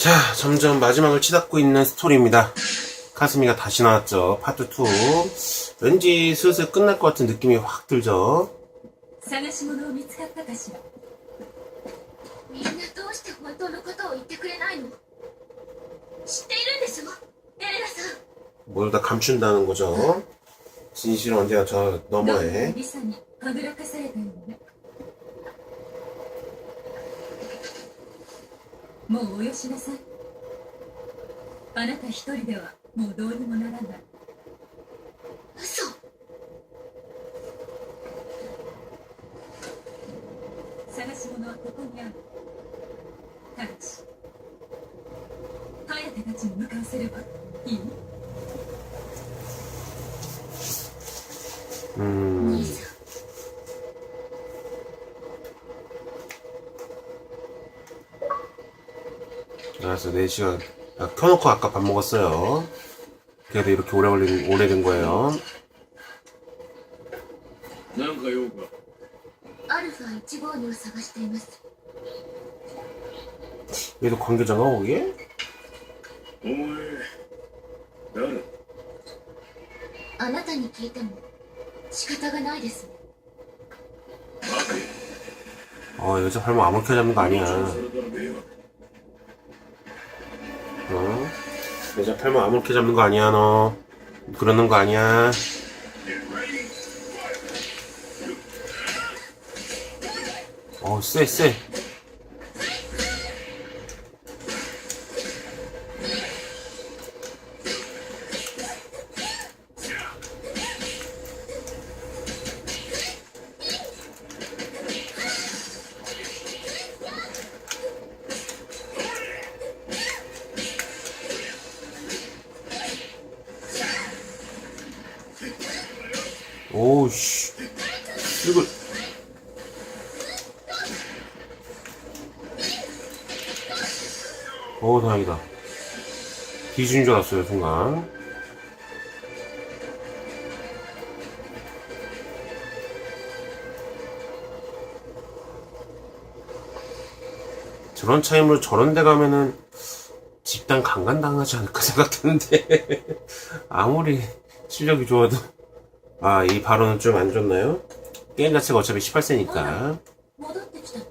자, 점점 마지막을 치닫고 있는 스토리입니다. 카스미가 다시 나왔죠. 파트 2. 왠지 슬슬 끝날 것 같은 느낌이 확 들죠. 뭘 다 감춘다는 거죠. 진실은 언제나 저 너머에. もうおよしなさい。あなた一人ではもうどうにもならない。嘘。探し物はここにある。ただし颯たちに向かわせれば 알았어. 4시간. 아, 켜놓고 아까 밥 먹었어요. 그래도 이렇게 오래 걸린, 오래된 거예요. なんか用かアルファ1号にを探しています 얘도 관계자가 거기? お前誰あなたに聞いても仕方がないですね 어, 여자 발목 아무렇게 잡는 거 아니야. それか 여자 팔목 아무렇게 잡는 거 아니야, 너. 그러는 거 아니야. 어, 쎄, 쎄. 오우, 씨. 이거. 오, 다행이다. 뒤진 줄 알았어요, 순간. 저런 차임으로 저런 데 가면은 집단 강간당하지 않을까 생각했는데 아무리 실력이 좋아도 아 이 발언은 좀 안 좋나요? 게임 자체가 어차피 18세니까 戻ってきたの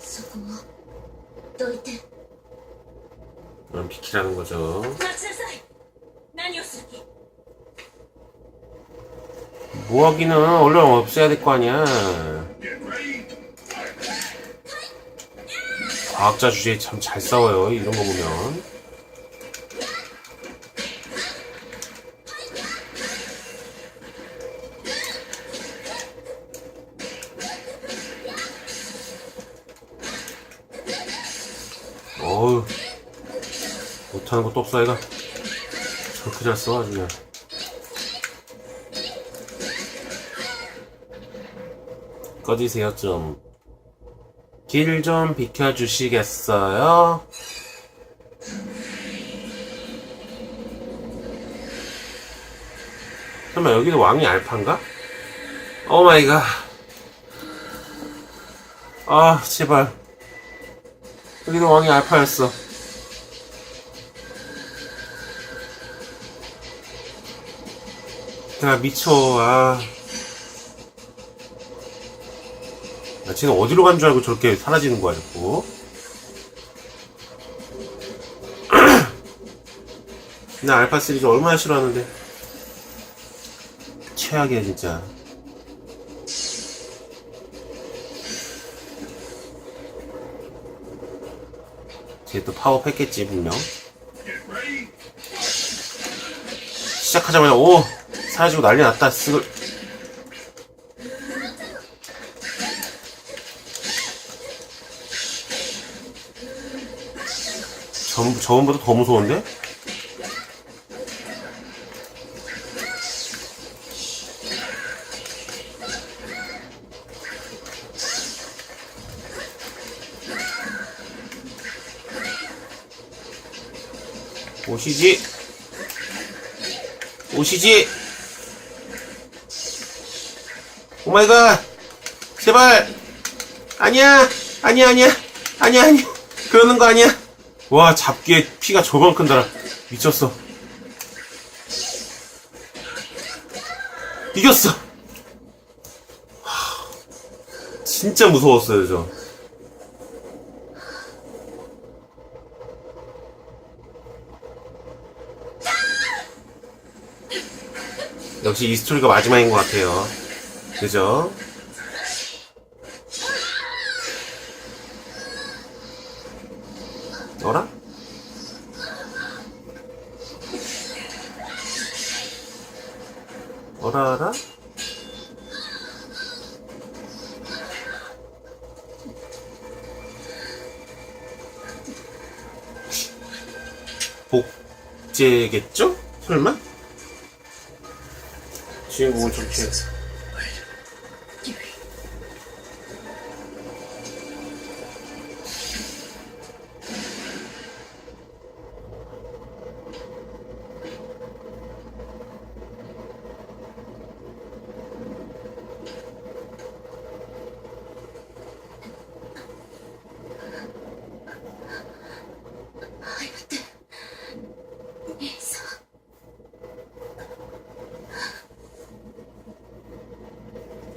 そこはどいて 그럼 비키라는 거죠 待ちなさい何をする気 뭐하기는 얼른 없애야 될 거 아니야 과학자 주제에 참 잘 싸워요 이런 거 보면 못하는 것도 없어 얘가 저렇게 잘 써 아주 그냥 꺼지세요 좀. 길 좀 비켜주시겠어요? 설마 여기도 왕이 알파인가? 오 마이 갓. 아, 제발. 여기도 왕이 알파였어. 야, 미쳐, 아. 야, 쟤는 어디로 간 줄 알고 저렇게 사라지는 거야, 자꾸. 나 알파 시리즈 얼마나 싫어하는데. 최악이야, 진짜. 쟤또 파업 했겠지, 분명. 시작하자마자, 오! 사라지고 난리 났다, 쓰글. 전, 저번보다 더 무서운데? 오시지 오시지 오마이갓. 제발. 아니야. 아니야 아니야. 아니야 아니야. 그러는 거 아니야. 와 잡기에 피가 저만큼 달아 미쳤어. 이겼어. 하, 진짜 무서웠어요 저. 역시 이 스토리가 마지막인 것 같아요 그죠? 어라? 어라라? 복제겠죠? 설마? 주인공은 저렇게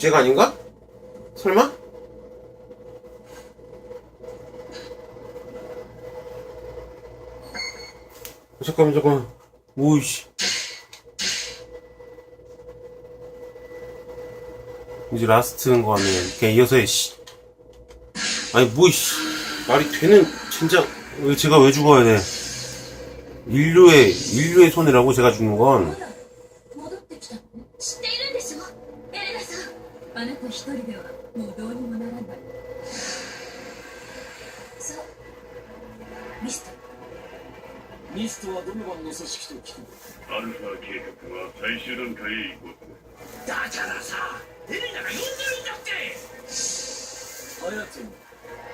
쟤가 아닌가? 설마? 잠깐만 잠깐만. 오이씨. 이제 라스트인 거 같네요 그냥 이어서 해씨. 아니 뭐이씨. 말이 되는 진짜 왜 제가 왜 죽어야 돼? 인류의 인류의 손해라고 제가 죽는 건 あなた一人ではもうどうにもならない。そう。ミスト。ミストはドノバンの組織と聞く。アルファ計画は最終段階へ行こうだからさエレナが呼んでるんだって。ハヤトも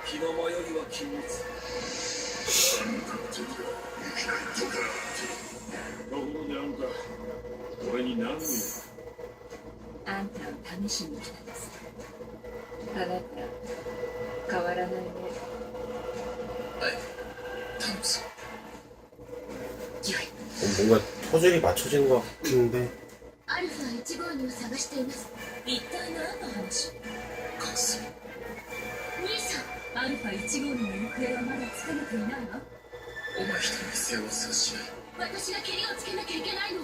気の迷いは禁物。ところであんた俺に何を言うあんたを試しに来たんですあなた変わらないね頼むぞ 뭔가 퍼즐이 맞춰진 것 같은데 アルファ1号にを探しています一体何の話隠す兄さんアルファ1号の行方はまだつかめていないわお前一人に背負わせはしない私がケリをつけなきゃいけないの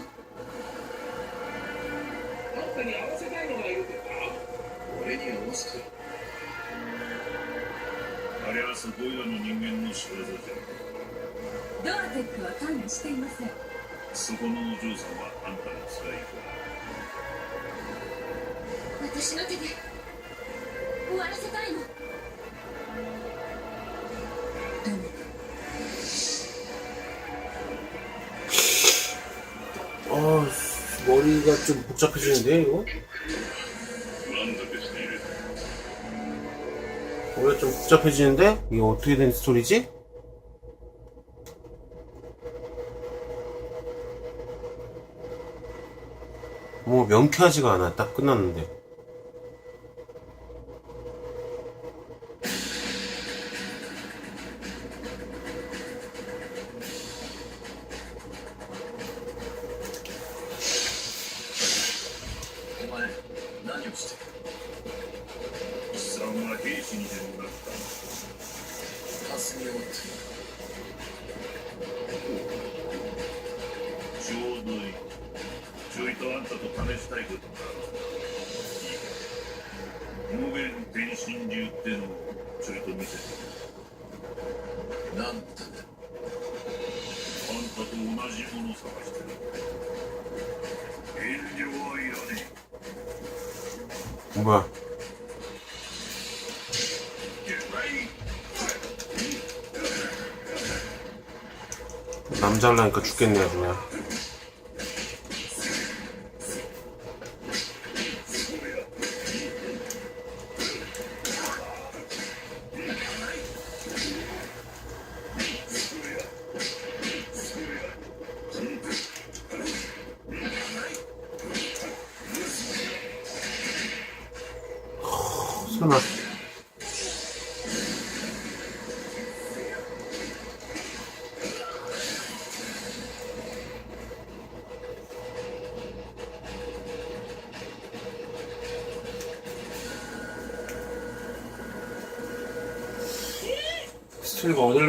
あんたに合わ に合わせてあれはそこいらの人間の仕業じゃドアテックは関与していませんそこのお嬢さんはあんたの使いか私の手で終わらせたいのどうも 아 머리가 좀 복잡해지는데 이거? 원래 좀 복잡해지는데 이게 어떻게 된 스토리지? 뭐 명쾌하지가 않아 딱 끝났는데. 정말 난 역시 霞を追ってちょうどいいちょいとあんたと試したいことがあるいいか無限天神流ってのをちょいと見せて何だあんたと同じもの探してる遠慮はいらねえ뭐야 남자라니까 죽겠네 아주 그냥. 설마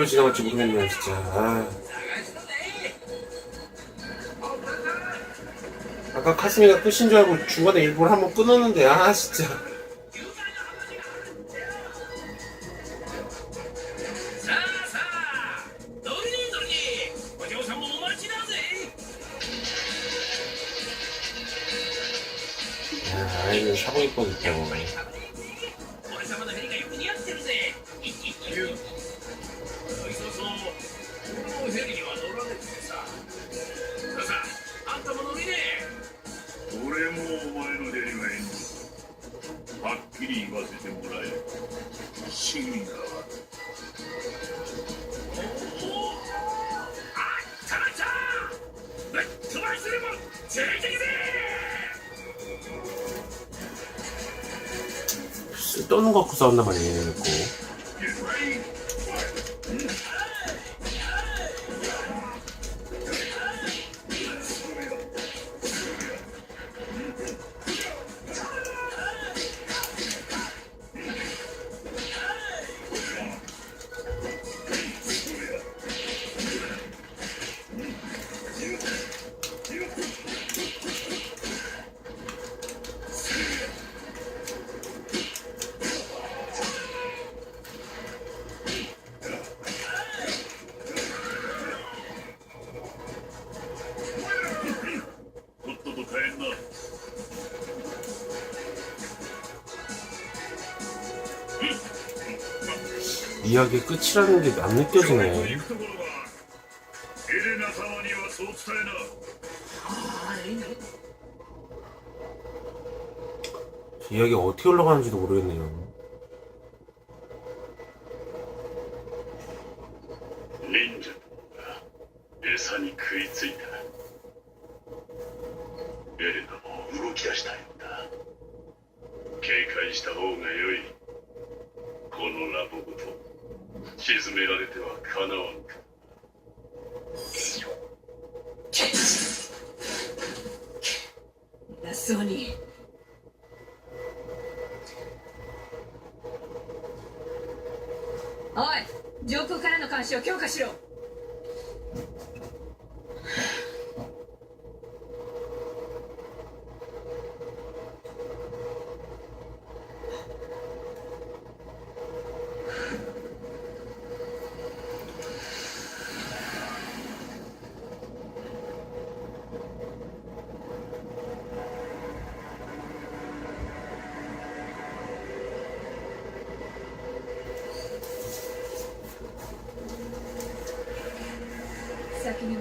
어디로 지나갈지 모르겠네요, 진짜. 아. 아까 카스미가 끝인 줄 알고 중간에 일부러 한번 끊었는데, 아, 진짜. 떠는 거 갖고 싸운단 말이에요, 이야기의 끝이라는 게 안 느껴지네. 行くところはエレナ様にはそう伝えなはい 이야기가 어떻게 올라가는지도 모르겠네요. 忍者どもが餌に食いついた おい上空からの監視を強化しろ。esse aqui me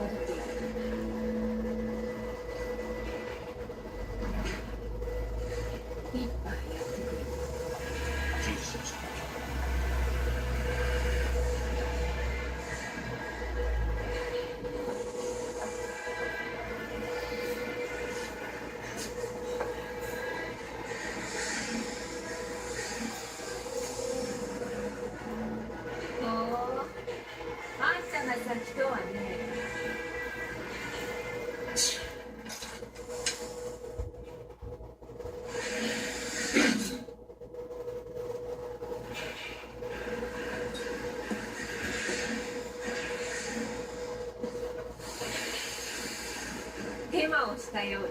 したようだ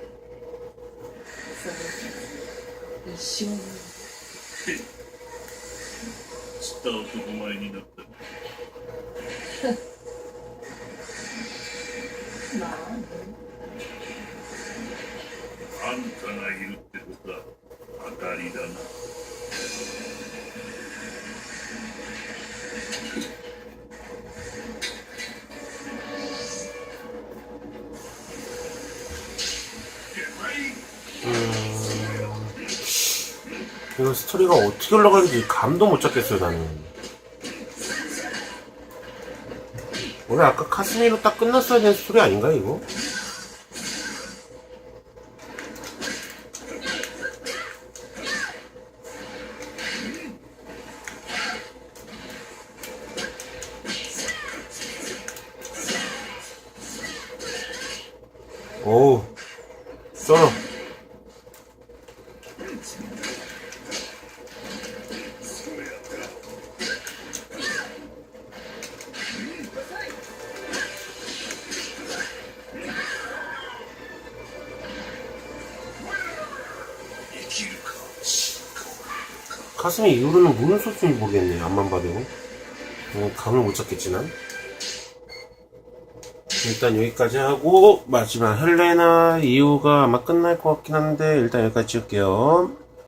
その一生の知った男前になった？まああんたがいる 이거 스토리가 어떻게 올라가는지 감도 못 잡겠어요, 나는. 원래 아까 카스미로 딱 끝났어야 되는 스토리 아닌가, 이거? 가슴이 이후로는 무슨 소스인지 모르겠네. 앞만 봐도. 어, 감을 못 잡겠지, 난. 일단 여기까지 하고, 마지막 헬레나 이후가 아마 끝날 것 같긴 한데, 일단 여기까지 찍을게요.